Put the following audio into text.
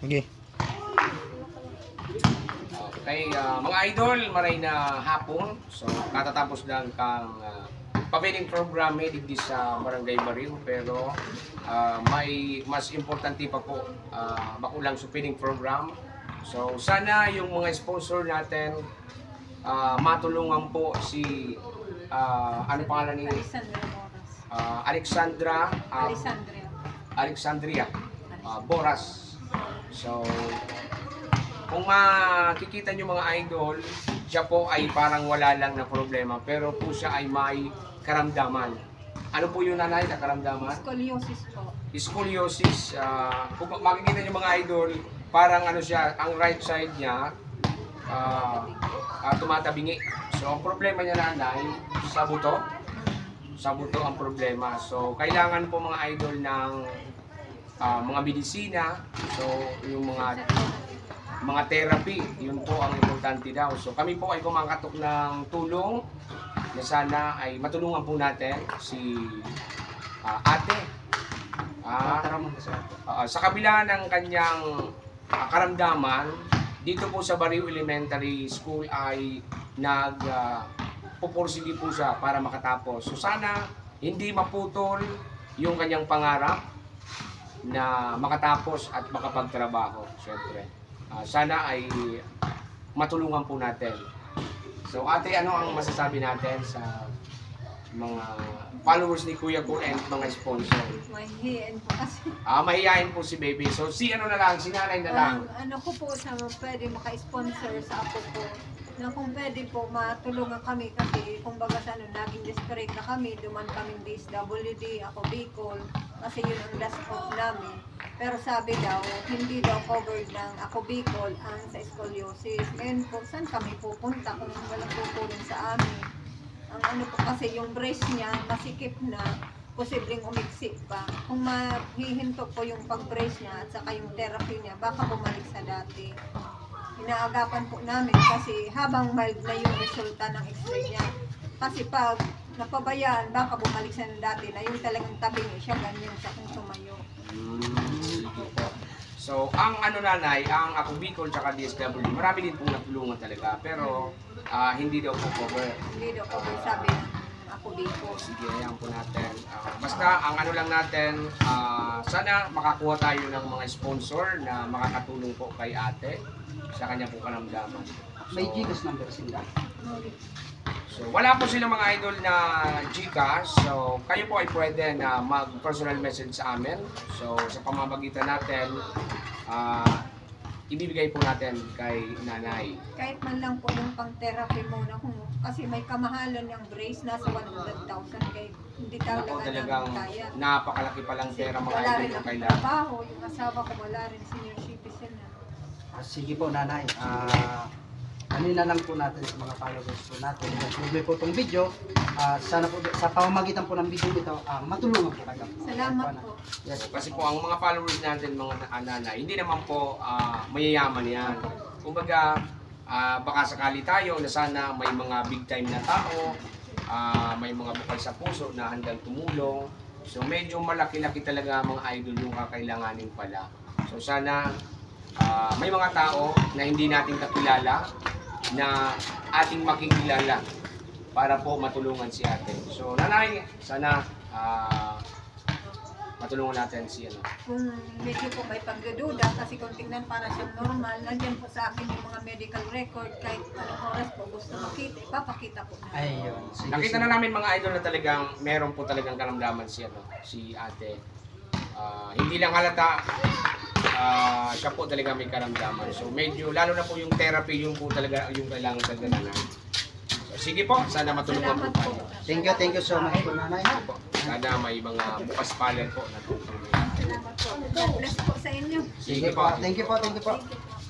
Sige. Okay, ah, mga idol, maray na hapon. So, katatapos lang kang uh, pabiling program eh, digdi sa Barangay Bariw. Pero ah, may mas importante pa po, uh, makulang supiling program. So, sana yung mga sponsor natin ah, matulungan po si, ah, ano pangalan ni Alexandria Moras. Ah, Alexandra ah, Alexandria. Alexandria ah, Boras. So, kung makikita nyo mga idol, siya po ay parang wala lang na problema, pero po siya ay may karamdaman. Ano po yung nanay na karamdaman? Scoliosis po. Scoliosis. ah, kung makikita nyo mga idol, parang ano siya, ang right side niya, ah, ah, tumatabingi. So, ang problema niya nanay, sa buto. Sa buto ang problema. So, kailangan po mga idol ng ah, mga medisina. So, yung mga mga therapy, yun po ang importante daw. So kami po ay kumakatok ng tulong na sana ay matulungan po natin si ah, ate. Ah, ah, sa kabila ng kanyang ah, karamdaman, dito po sa Bariw Elementary School ay nag pupursige po siya para makatapos. So sana hindi maputol yung kanyang pangarap na makatapos at makapagtrabaho, syempre. Ah, sana ay matulungan po natin. So ate, ano ang masasabi natin sa mga followers ni Kuya Cool and mga sponsor? Mahihiin po kasi. Ah, mahihayin po si baby. So si ano na lang, si nanay na lang. Um, ano ko po sa pwede maka-sponsor sa ako po na kung pwede po matulungan kami kasi kung baga sa ano, naging desperate na kami, duman kami DSWD, ako Bicol, kasi yun ang last hope namin. Pero sabi daw, hindi daw covered ng ako Bicol ang sa scoliosis. Ngayon po, saan kami pupunta kung walang tutulong sa amin? Ang ano po kasi yung brace niya, masikip na, posibleng umiksi pa. Kung mahihinto po yung pag-brace niya at saka yung therapy niya, baka bumalik sa dati. Inaagapan po namin kasi habang mild na yung resulta ng x-ray niya. Kasi pag napabayaan, baka bumalik sa dati na yung talagang tabi niya siya, ganyan siya kung tumayo. Hmm. So, ang ano nanay, ang ako Bicol tsaka DSW, marami din pong natulungan talaga. Pero, ah, hindi daw po cover. Hindi daw po sabi ng ako dito. Sige, ayan po natin. Ah, basta, ang ano lang natin, ah, sana makakuha tayo ng mga sponsor na makakatulong po kay ate sa kanya po karamdaman. May Gcash number sila. So, wala po silang mga idol na Gcash. So, kayo po ay pwede na mag-personal message sa amin. So, sa pamamagitan natin, ah, ibibigay po natin kay nanay. Kahit man lang po yung pang-therapy muna kung kasi may kamahalan yung brace nasa 100,000 kaya hindi Ako talaga talagang namin kaya. napakalaki palang Kasi pera mga wala idol rin na ang kailangan. trabaho, yung asawa ko wala rin senior citizen na. Ah, sige po nanay. Ah, ano na lang po natin sa mga followers po natin. Kung po itong video, ah, sana po sa pamamagitan po ng video ito, ah, matulungan po kayo. Salamat po. Yes. Kasi po ang mga followers natin, mga na- nanay, hindi naman po ah, mayayaman yan. Kumbaga, ah, baka sakali tayo na sana may mga big time na tao, ah, may mga bukal sa puso na handang tumulong. So medyo malaki-laki talaga mga idol yung kakailanganin pala. So sana ah, may mga tao na hindi natin kakilala na ating makikilala para po matulungan si ate. So nanay, sana ah, matulungan natin si ano. Kung medyo po may pagdududa kasi kung tingnan para siyang normal, nandyan po sa akin yung mga medical record kahit anong oras po gusto makita, ipapakita po na. Ayun. Sige, Nakita sige. na namin mga idol na talagang meron po talagang karamdaman si ano, si ate. Ah, hindi lang halata ah, siya po talaga may karamdaman. So medyo lalo na po yung therapy yung po talaga yung kailangan talaga na. So, sige po, sana matulungan po Salamat po. tayo. Thank you, thank you so much po nanay. Po. Sana may mga bukas palad po na. Salamat po. Bless po sa inyo. Sige po. Thank you po, thank you po. Thank you po.